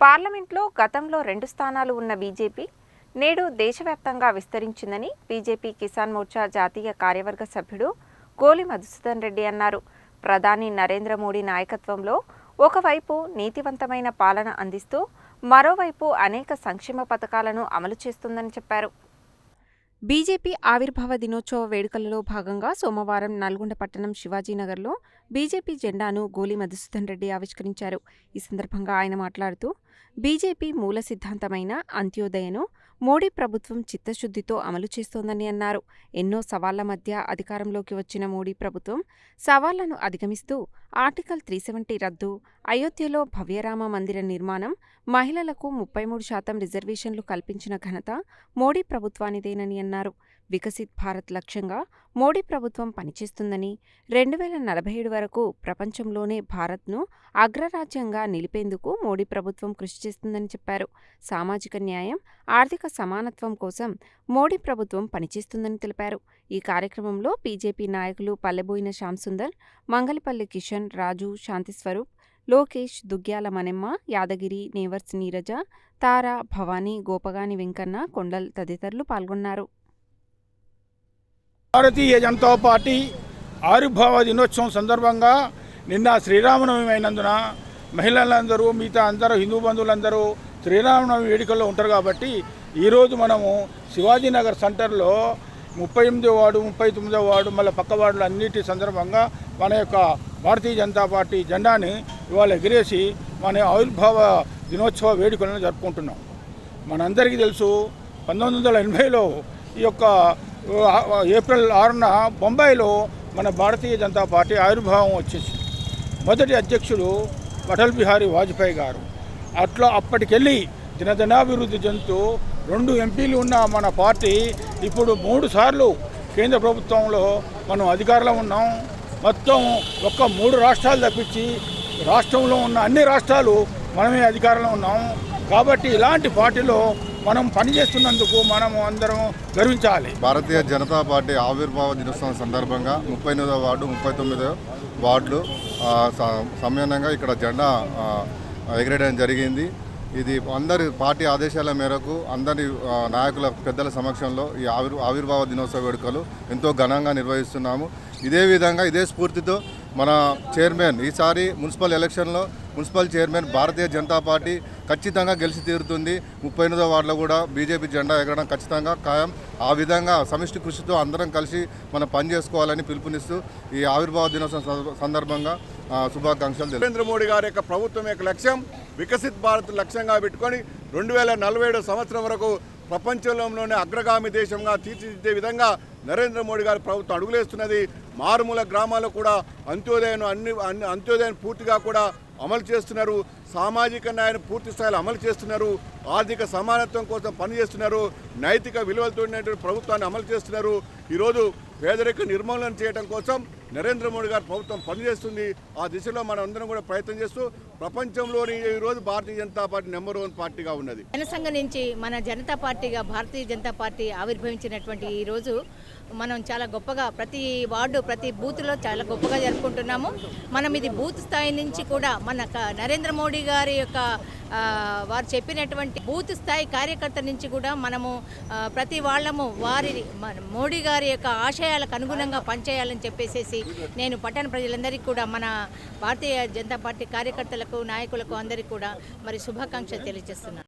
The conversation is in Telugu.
పార్లమెంట్లో గతంలో రెండు స్థానాలు ఉన్న బీజేపీ నేడు దేశవ్యాప్తంగా విస్తరించిందని బీజేపీ కిసాన్ మోర్చా జాతీయ కార్యవర్గ సభ్యుడు గోలి మధుసూదన్ రెడ్డి అన్నారు. ప్రధాని నరేంద్ర మోడీ నాయకత్వంలో ఒకవైపు నీతివంతమైన పాలన అందిస్తూ మరోవైపు అనేక సంక్షేమ పథకాలను అమలు చేస్తుందని చెప్పారు. బీజేపీ ఆవిర్భావ దినోత్సవ వేడుకలలో భాగంగా సోమవారం నల్గొండ పట్టణం శివాజీనగర్లో బీజేపీ జెండాను గోలి మధుసూదన్ రెడ్డి ఆవిష్కరించారు. ఈ సందర్భంగా ఆయన మాట్లాడుతూ బీజేపీ మూల సిద్ధాంతమైన అంత్యోదయను మోడీ ప్రభుత్వం చిత్తశుద్ధితో అమలు చేస్తోందని అన్నారు. ఎన్నో సవాళ్ళ మధ్య అధికారంలోకి వచ్చిన మోడీ ప్రభుత్వం సవాళ్ళను అధిగమిస్తూ ఆర్టికల్ త్రీ సెవెంటీ రద్దు అయోధ్యలో భవ్యరామ మందిర నిర్మాణం మహిళలకు ముప్పై మూడు శాతం రిజర్వేషన్లు కల్పించిన ఘనత మోడీ ప్రభుత్వానిదేనని అన్నారు. వికసిత్ భారత్ లక్ష్యంగా మోడీ ప్రభుత్వం పనిచేస్తుందని రెండు వేల నలభై ఏడు వరకు ప్రపంచంలోనే భారత్ను అగ్రరాజ్యంగా నిలిపేందుకు మోడీ ప్రభుత్వం కృషి చేస్తుందని చెప్పారు. సామాజిక న్యాయం ఆర్థిక సమానత్వం కోసం మోడీ ప్రభుత్వం పనిచేస్తుందని తెలిపారు. ఈ కార్యక్రమంలో బీజేపీ నాయకులు పల్లెబోయిన శ్యాంసుందర్ మంగళపల్లి కిషన్ రాజు శాంతిస్వరూప్ లోకేష్ దుగ్గ్యాల మనెమ్మ యాదగిరి నేవర్స్ నీరజ తార భవానీ గోపగాని వెంకన్న కొండల్ తదితరులు పాల్గొన్నారు. భారతీయ జనతా పార్టీ ఆవిర్భావ దినోత్సవం సందర్భంగా నిన్న శ్రీరామనవమి అయినందున మహిళలందరూ మిగతా అందరూ హిందూ బంధువులందరూ శ్రీరామనవమి వేడుకల్లో ఉంటారు కాబట్టి ఈరోజు మనము శివాజీనగర్ సెంటర్లో ముప్పై ఎనిమిదో వార్డు ముప్పై తొమ్మిదో వార్డు మళ్ళీ పక్క వార్డులు అన్నిటి సందర్భంగా మన యొక్క భారతీయ జనతా పార్టీ జెండాని ఇవాళ ఎగిరేసి మన ఆవిర్భావ దినోత్సవ వేడుకలను జరుపుకుంటున్నాం. మనందరికీ తెలుసు పంతొమ్మిది వందల ఎనభైలో ఈ యొక్క ఏప్రిల్ ఆరున బొంబాయిలో మన భారతీయ జనతా పార్టీ ఆవిర్భావం వచ్చేసి. మొదటి అధ్యక్షుడు అటల్ బిహారీ వాజ్పేయి గారు. అట్లా అప్పటికెళ్ళి దినదినాభివృద్ధి చెందుతూ రెండు ఎంపీలు ఉన్న మన పార్టీ ఇప్పుడు మూడు సార్లు కేంద్ర ప్రభుత్వంలో మనం అధికారంలో ఉన్నాం. మొత్తం ఒక్క మూడు రాష్ట్రాలు తప్పించి రాష్ట్రంలో ఉన్న అన్ని రాష్ట్రాలు మనమే అధికారంలో ఉన్నాం. కాబట్టి ఇలాంటి పార్టీలో మనం పనిచేస్తున్నందుకు మనం అందరం గర్వించాలి. భారతీయ జనతా పార్టీ ఆవిర్భావ దినోత్సవం సందర్భంగా ముప్పై ఎనిమిదో వార్డు ముప్పై తొమ్మిదవ వార్డులు ఆ, స- సమ్మేళనంగా ఇక్కడ జెండా ఎగరేయడం జరిగింది. ఇది అందరి పార్టీ ఆదేశాల మేరకు అందరి నాయకుల పెద్దల సమక్షంలో ఈ ఆవిర్ ఆవిర్భావ దినోత్సవ వేడుకలు ఎంతో ఘనంగా నిర్వహిస్తున్నాము. ఇదే విధంగా ఇదే స్ఫూర్తితో మన చైర్మన్ ఈసారి మున్సిపల్ ఎలక్షన్లో municipal chairman Bharatiya Janata party ఖచ్చితంగా గెలిచి తీరుతుంది. ముప్పై ఎనిమిదో వార్డులో కూడా బీజేపీ జెండా ఎగరడం ఖచ్చితంగా ఖాయం. ఆ విధంగా సమిష్టి కృషితో అందరం కలిసి మనం పనిచేసుకోవాలని పిలుపునిస్తూ ఈ ఆవిర్భావ దినోత్సవం సందర్భంగా శుభాకాంక్షలు నరేంద్ర మోడీ గారి యొక్క ప్రభుత్వం యొక్క లక్ష్యం వికసిత్ భారత్ లక్ష్యంగా పెట్టుకొని రెండు వేల నలభై ఏడు సంవత్సరం వరకు ప్రపంచంలోనే అగ్రగామి దేశంగా తీర్చిదిద్దే విధంగా నరేంద్ర మోడీ గారి ప్రభుత్వం అడుగులేస్తున్నది. మారుమూల గ్రామాల్లో కూడా అంత్యోదయం అన్ని అన్ని అంత్యోదయం పూర్తిగా కూడా అమలు చేస్తున్నారు. సామాజిక న్యాయాన్ని పూర్తి స్థాయిలో అమలు చేస్తున్నారు. ఆర్థిక సమానత్వం కోసం పనిచేస్తున్నారు. నైతిక విలువలతో ప్రభుత్వాన్ని అమలు చేస్తున్నారు. ఈరోజు పేదరిక నిర్మూలన చేయడం కోసం నరేంద్ర మోడీ గారు ప్రభుత్వం పనిచేస్తుంది. ఆ దిశలో మనం అందరం కూడా ప్రయత్నం చేస్తూ ప్రపంచంలోని ఈ రోజు Bharatiya Janata party number one పార్టీగా ఉన్నది. జనసంఘ నుంచి మన జనతా పార్టీగా భారతీయ జనతా పార్టీ ఆవిర్భవించినటువంటి ఈ రోజు మనం చాలా గొప్పగా ప్రతి వార్డు ప్రతి బూత్లో చాలా గొప్పగా జరుపుకుంటున్నాము. మనం ఇది బూత్ స్థాయి నుంచి కూడా మన నరేంద్ర మోడీ గారి యొక్క వారు చెప్పినటువంటి బూత్ స్థాయి కార్యకర్త నుంచి కూడా మనము ప్రతి వాళ్ళము వారి మన మోడీ గారి యొక్క ఆశయాలకు అనుగుణంగా పనిచేయాలని చెప్పేసేసి నేను పట్టణ ప్రజలందరికీ కూడా మన భారతీయ జనతా పార్టీ కార్యకర్తలకు నాయకులకు అందరికీ కూడా మరి శుభాకాంక్షలు తెలియజేస్తున్నాను.